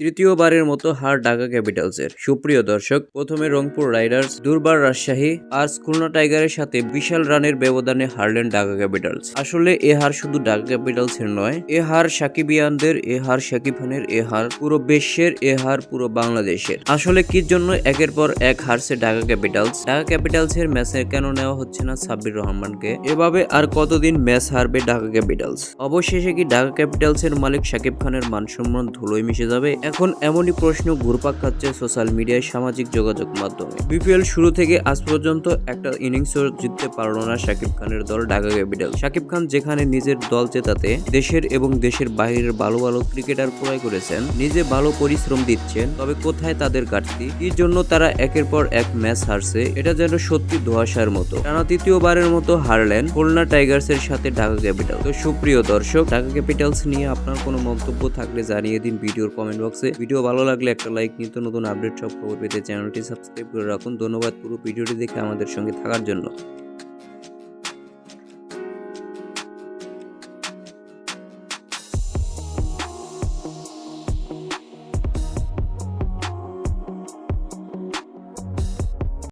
তৃতীয়বারের মতো হার ঢাকা ক্যাপিটালসের। সুপ্রিয় দর্শক, প্রথমে রংপুর রাইডার্স, দুর্বার রাজশাহী আর খুলনা টাইগারের সাথে বিশাল রানের ব্যবধানে হারলেন ঢাকা ক্যাপিটালস। আসলে এ হার শুধু ঢাকা ক্যাপিটালসের নয়, এ হার সাকিবিয়ানদের, এ হার সাকিব খানের, এ হার পুরো বিশ্বের, এ হার পুরো বাংলাদেশের। আসলে কি জন্য একের পর এক হারছে ঢাকা ক্যাপিটালস? ঢাকা ক্যাপিটালস এর ম্যাচে কেন নেওয়া হচ্ছে না সাব্বির রহমানকে? এভাবে আর কতদিন ম্যাচ হারবে ঢাকা ক্যাপিটালস? অবশেষে কি ঢাকা ক্যাপিটালস এর মালিক সাকিব খানের মান সম্মান ধুলোয় মিশে যাবে? এখন এমনই প্রশ্ন ঘুরপাক খাচ্ছে সোশ্যাল মিডিয়ায় সামাজিক যোগাযোগ মাধ্যমে। বিপিএল শুরু থেকে আজ পর্যন্ত একটা ইনিংসও জিততে পারল না সাকিব খানের দল ঢাকা ক্যাপিটাল সাকিব খান যেখানে নিজের দল জেতাতে দেশের এবং দেশের বাইরের ভালো ভালো ক্রিকেটার ক্রয় করেছেন, নিজে ভালো পরিশ্রম দিচ্ছেন, তবে কোথায় তাদের ঘাটতি? কি জন্য তারা একের পর এক ম্যাচ হারছে? এটা যেন সত্যি ধোয়াশার মতো। টানা তৃতীয়বারের মতো হারলেন খুলনা টাইগার্স এর সাথে ঢাকা ক্যাপিটাল তো সুপ্রিয় দর্শক, ঢাকা ক্যাপিটালস নিয়ে আপনার কোনো মন্তব্য থাকলে জানিয়ে দিন ভিডিওর কমেন্ট বক্সে ভিডিও ভালো লাগলে একটা লাইক নিত্য নতুন আপডেট সব খবর পেতে চ্যানেলটি সাবস্ক্রাইব করে রাখুন। ধন্যবাদ পুরো ভিডিওটি দেখে আমাদের সঙ্গে থাকার জন্য।